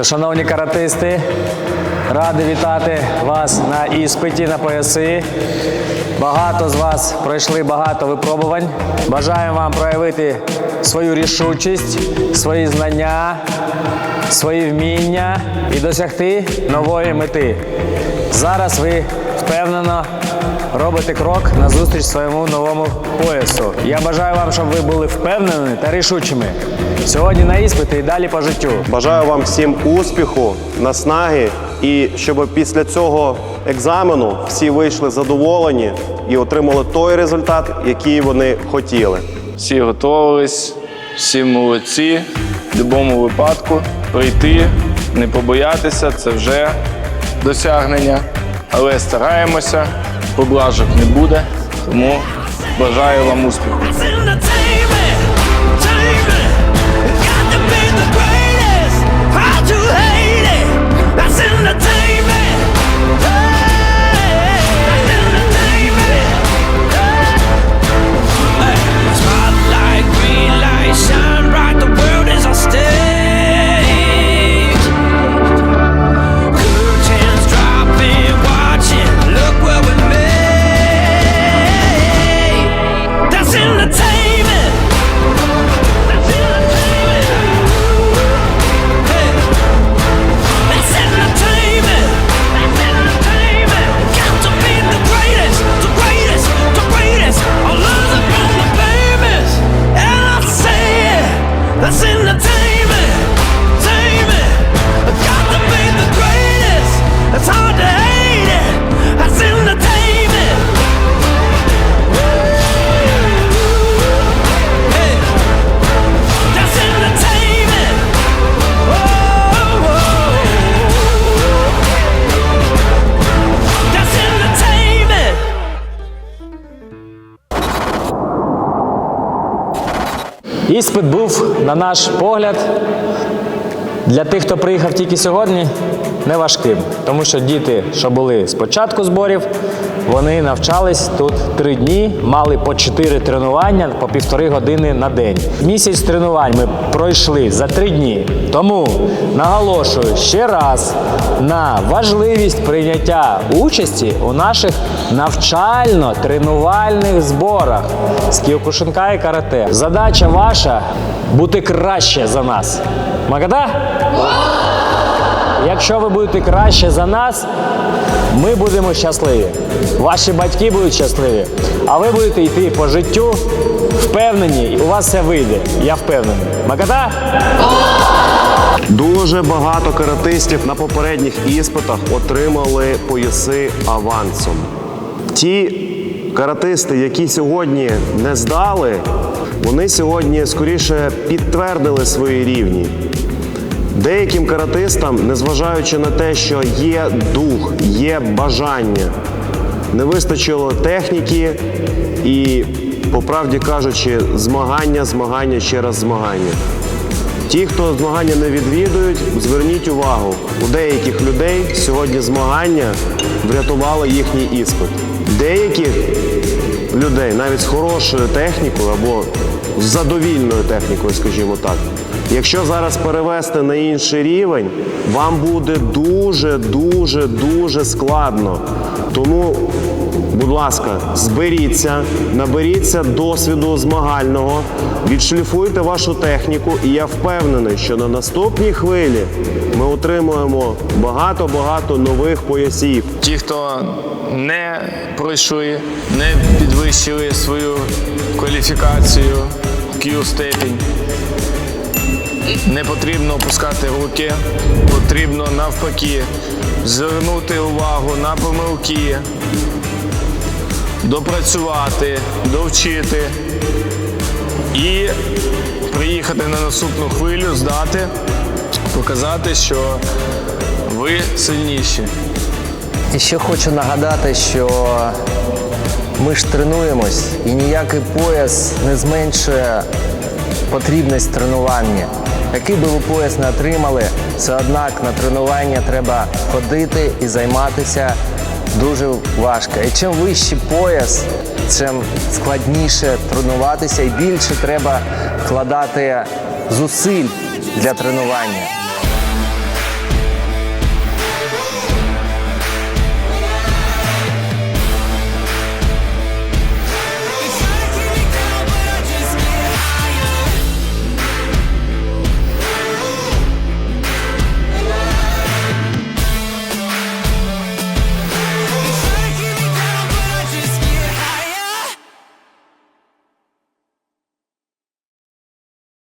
Шановні каратисти, радий вітати вас на іспиті на пояси. Багато з вас пройшли багато випробувань. Бажаємо вам проявити свою рішучість, свої знання, свої вміння і досягти нової мети. Зараз ви впевнено робите крок назустріч своєму новому поясу. Я бажаю вам, щоб ви були впевненими та рішучими. Сьогодні на іспити і далі по життю. Бажаю вам всім успіху, наснаги і щоб після цього екзамену всі вийшли задоволені і отримали той результат, який вони хотіли. Всі готувались, всі молодці. В будь-якому випадку прийти, не побоятися це вже досягнення. Але стараємося, поблажок не буде, тому бажаю вам успіху. Іспит був, на наш погляд, для тих, хто приїхав тільки сьогодні, неважким. Тому що діти, що були з початку зборів, вони навчались тут три дні, мали по чотири тренування по півтори години на день. Місяць тренувань ми пройшли за три дні. Тому наголошую ще раз на важливість прийняття участі у наших навчально-тренувальних зборах з кіокушинка і карате. Задача ваша бути краще за нас. Магада? Якщо ви будете краще за нас, ми будемо щасливі. Ваші батьки будуть щасливі, а ви будете йти по життю впевнені, у вас все вийде. Я впевнений. Магада? Дуже багато каратистів на попередніх іспитах отримали пояси авансом. Ті каратисти, які сьогодні не здали, вони сьогодні скоріше підтвердили свої рівні. Деяким каратистам, незважаючи на те, що є дух, є бажання, не вистачило техніки і, по правді кажучи, змагання, змагання, ще раз змагання. Ті, хто змагання не відвідують, зверніть увагу, у деяких людей сьогодні змагання врятували їхній іспит. Деяких людей навіть з хорошою технікою або з задовільною технікою, скажімо так. Якщо зараз перевести на інший рівень, вам буде дуже, дуже, дуже складно. Тому Будь ласка, зберіться, наберіться досвіду змагального, відшліфуйте вашу техніку, і я впевнений, що на наступній хвилі ми отримуємо багато-багато нових поясів. Ті, хто не пройшли, не підвищили свою кваліфікацію, Q-степінь, не потрібно опускати руки, потрібно навпаки звернути увагу на помилки, допрацювати, довчити і приїхати на наступну хвилю, здати, показати, що ви сильніші. І ще хочу нагадати, що ми ж тренуємось, і ніякий пояс не зменшує потрібність тренування. Який би ви пояс не отримали, все однак на тренування треба ходити і займатися дуже важко. І чим вищий пояс, чим складніше тренуватися і більше треба вкладати зусиль для тренування.